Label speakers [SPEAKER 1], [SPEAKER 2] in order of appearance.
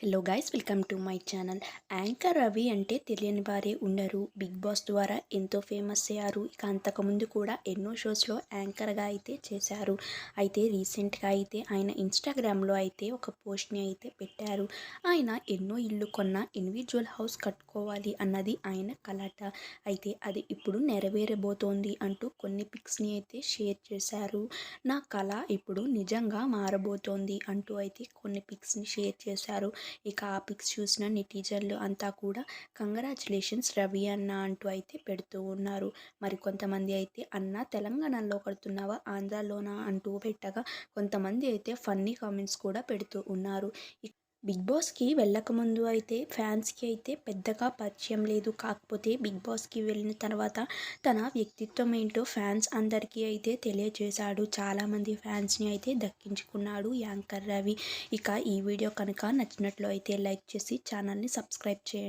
[SPEAKER 1] Hello guys welcome to my channel anchor Ravi అంటే తెలియని వారే ఉండరు. బిగ్ బాస్ ద్వారా ఎంతో ఫేమస్ అయ్యారు. ఇక అంతకుముందు కూడా ఎన్నో షోస్లో యాంకర్గా అయితే చేశారు. అయితే రీసెంట్గా అయితే ఆయన ఇన్స్టాగ్రామ్లో అయితే ఒక పోస్ట్ని అయితే పెట్టారు. ఆయన ఎన్నో ఇల్లు కొన్న ఇండివిజువల్ హౌస్ కట్టుకోవాలి అన్నది ఆయన కలట. అయితే అది ఇప్పుడు నెరవేరబోతోంది అంటూ కొన్ని పిక్స్ని అయితే షేర్ చేశారు. నా కళ ఇప్పుడు నిజంగా మారబోతోంది అంటూ అయితే కొన్ని పిక్స్ని షేర్ చేశారు. ఇక ఆ పిక్స్ చూసిన నెటిజన్లు అంతా కూడా కంగ్రాచులేషన్స్ రవి అన్న అంటూ అయితే పెడుతూ ఉన్నారు. మరి కొంతమంది అయితే అన్న తెలంగాణలో కడుతున్నావా ఆంధ్రాలోనా? అంటూ పెట్టగా కొంతమంది అయితే ఫన్నీ కామెంట్స్ కూడా పెడుతూ ఉన్నారు. బిగ్ బాస్కి వెళ్ళకముందు అయితే ఫ్యాన్స్కి అయితే పెద్దగా పరిచయం లేదు. కాకపోతే బిగ్ బాస్కి వెళ్ళిన తర్వాత తన వ్యక్తిత్వం ఏంటో ఫ్యాన్స్ అందరికీ అయితే తెలియజేశాడు. చాలామంది ఫ్యాన్స్ని అయితే దక్కించుకున్నాడు యాంకర్ రవి. ఇక ఈ వీడియో కనుక నచ్చినట్లు అయితే లైక్ చేసి ఛానల్ని సబ్స్క్రైబ్ చేయండి.